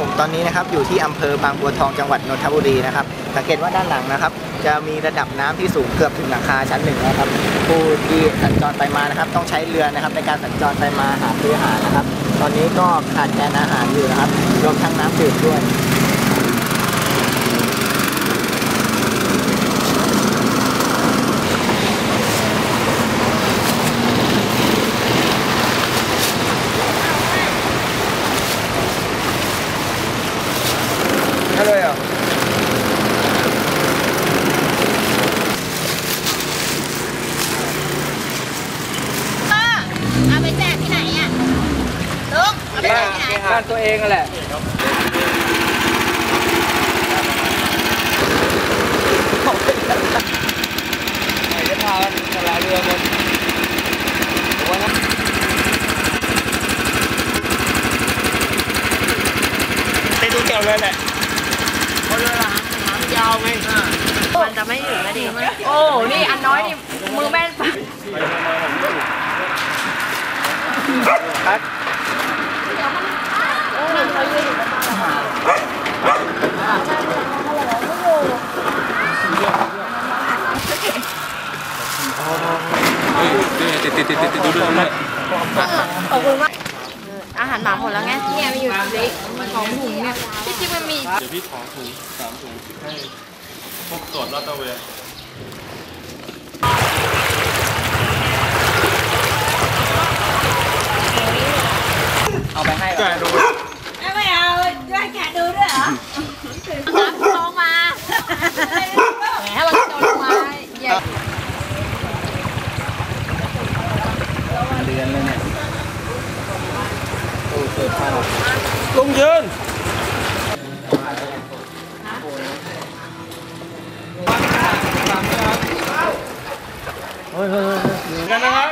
ผมตอนนี้นะครับอยู่ที่อำเภอบางบัวทองจังหวัดนนทบุรีนะครับสังเกตว่าด้านหลังนะครับ จะมีระดับน้ำที่สูงเกือบถึงหลังคาชั้นหนึ่งนะครับผู้ที่สัญจรไปมานะครับ ต้องใช้เรือนะครับ ในการสัญจรไปมาหาซื้ออาหารนะครับ ตอนนี้ก็ขาดแคลนอาหารอยู่นะครับรวมทั้งน้ำดื่มด้วย ให้เลยเหรอ ก็เอาไปแจกที่ไหนอะลุงเอาไปแจกที่ไหน บ้านตัวเองนั่นแหละไหนจะพาสลาเรือหมดผมว่านะได้ดูเกี่ยวเลยแหละคนละหางหางยาวไงมันจะไม่ถึงนะดิโอ้ นี่อันน้อยนี่มือแม่นปะ ครับ ติดติดติดติดติดดูด้วยนะขอบคุณมากอาหารหมาหมดแล้วไงเนี่ยมันอยู่ในของถุงเนี่ยที่จริงมันมีเดี๋ยวพี่ขอถุงสามถุงให้พวกตรวจลาดตระเวน เอาไปให้ แกดู ไม่เอาด้วยแกะดูด้วยเหรอน้ำลงมาแหมเราโดนมาใหญ่ เดือนเลยเนี่ยโอ้เกิดข้าวลุงยืนกันนะครั